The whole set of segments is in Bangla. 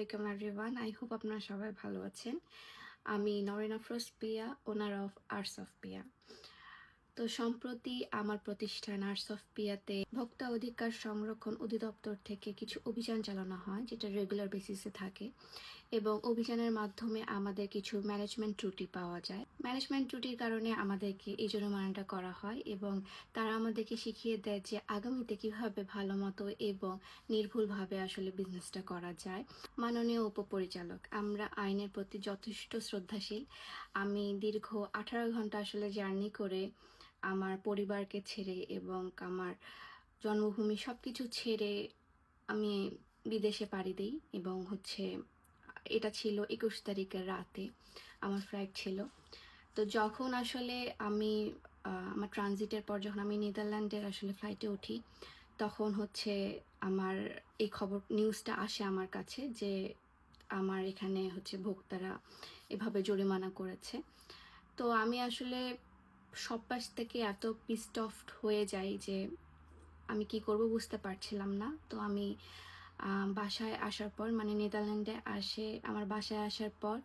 আলাইকুম এভরিওয়ান আই হোপ আপনারা সবাই ভালো আছেন। আমি Naren Afroz Piya owner of arts of Piya তো সম্প্রতি আমার প্রতিষ্ঠান আর্টস অফ পিয়াতে ভোক্তা অধিকার সংরক্ষণ অধিদপ্তর থেকে কিছু অভিযান চালানো হয়, যেটা রেগুলার বেসিসে থাকে। এবং অভিযানের মাধ্যমে আমাদের কিছু ম্যানেজমেন্ট ত্রুটি পাওয়া যায়। ম্যানেজমেন্ট ত্রুটির কারণে আমাদেরকে এই জরিমানাটা করা হয় এবং তারা আমাদেরকে শিখিয়ে দেয় যে আগামীতে কীভাবে ভালো মতো এবং নির্ভুলভাবে আসলে বিজনেসটা করা যায়। মাননীয় উপপরিচালক, আমরা আইনের প্রতি যথেষ্ট শ্রদ্ধাশীল। আমি দীর্ঘ আঠারো ঘণ্টা আসলে জার্নি করে আমার পরিবারকে ছেড়ে এবং আমার জন্মভূমি সব কিছু ছেড়ে আমি বিদেশে পাড়ি দিই এবং হচ্ছে এটা ছিল একুশ তারিখের রাতে আমার ফ্লাইট ছিল। তো যখন আসলে আমি আমার ট্রানজিটের পর যখন আমি নেদারল্যান্ডের আসলে ফ্লাইটে উঠি, তখন হচ্ছে আমার এই খবর নিউজটা আসে আমার কাছে যে আমার এখানে হচ্ছে ভোক্তারা এভাবে জরিমানা করেছে। তো আমি আসলে সব পাশ থেকে এত পিস্ট অফ হয়ে যাই যে আমি কি করব বুঝতে পারছিলাম না। তো আমি বাসায় আসার পর মানে নেদারল্যান্ডে আসে, আমার বাসায় আসার পর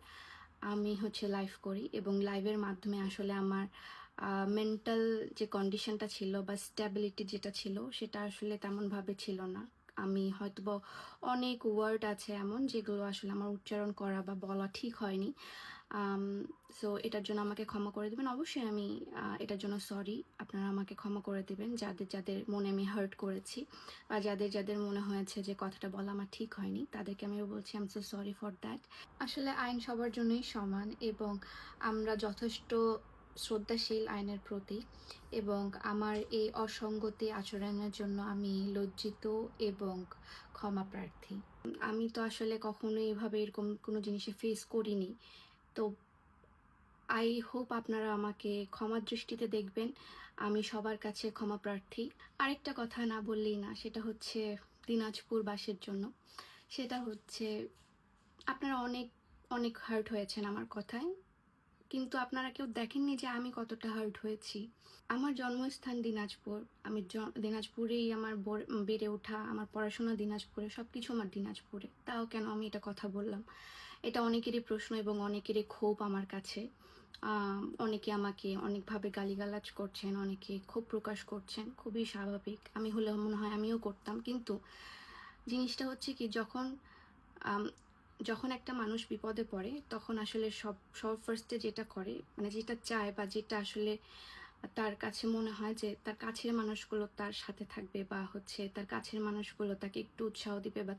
আমি হচ্ছে লাইভ করি এবং লাইভের মাধ্যমে আসলে আমার মেন্টাল যে কন্ডিশনটা ছিল বা স্ট্যাবিলিটি যেটা ছিল, সেটা আসলে তেমনভাবে ছিল না। আমি হয়তো অনেক ওয়ার্ড আছে এমন যেগুলো আসলে আমার উচ্চারণ করা বা বলা ঠিক হয়নি। সো এটার জন্য আমাকে ক্ষমা করে দেবেন। অবশ্যই আমি এটার জন্য সরি আপনারা আমাকে ক্ষমা করে দেবেন, যাদের যাদের মনে আমি হার্ট করেছি বা যাদের যাদের মনে হয়েছে যে কথাটা বলা আমার ঠিক হয়নি, তাদেরকে আমি বলছি I'm so sorry for that আসলে আইন সবার জন্যই সমান এবং আমরা যথেষ্ট শ্রদ্ধাশীল আইনের প্রতি এবং আমার এই অসঙ্গতি আচরণের জন্য আমি লজ্জিত এবং ক্ষমা প্রার্থী। আমি তো আসলে কখনোই এভাবে এরকম কোনো জিনিসে ফেস করিনি। তো আই হোপ আপনারা আমাকে ক্ষমার দৃষ্টিতে দেখবেন। আমি সবার কাছে ক্ষমা প্রার্থী। আরেকটা কথা না বললেই না, সেটা হচ্ছে দিনাজপুরবাসীর জন্য। সেটা হচ্ছে আপনারা অনেক অনেক হার্ট হয়েছেন আমার কথায়। কিন্তু আপনারা কেউ দেখেননি যে আমি কতটা হার্ট হয়েছি। আমার জন্মস্থান দিনাজপুর। আমি দিনাজপুরেই আমার বেড়ে ওঠা, আমার পড়াশোনা দিনাজপুরে সব কিছু আমার দিনাজপুরে। তাও কেন আমি এটা কথা বললাম? এটা অনেকেরই প্রশ্ন এবং অনেকেরই ক্ষোভ আমার কাছে। অনেকে আমাকে অনেকভাবে গালিগালাজ করছেন, অনেকে ক্ষোভ প্রকাশ করছেন, খুবই স্বাভাবিক। আমি হলে মনে হয় আমিও করতাম। কিন্তু জিনিসটা হচ্ছে কি, যখন যখন একটা মানুষ বিপদে পড়ে, তখন আসলে সব সব ফার্স্টে যেটা করে মানে যেটা চায় বা যেটা আসলে তার কাছে মনে হয় যে তার কাছের মানুষগুলো তার সাথে থাকবে বা হচ্ছে তার কাছের মানুষগুলো তাকে একটু উৎসাহ দিবে বা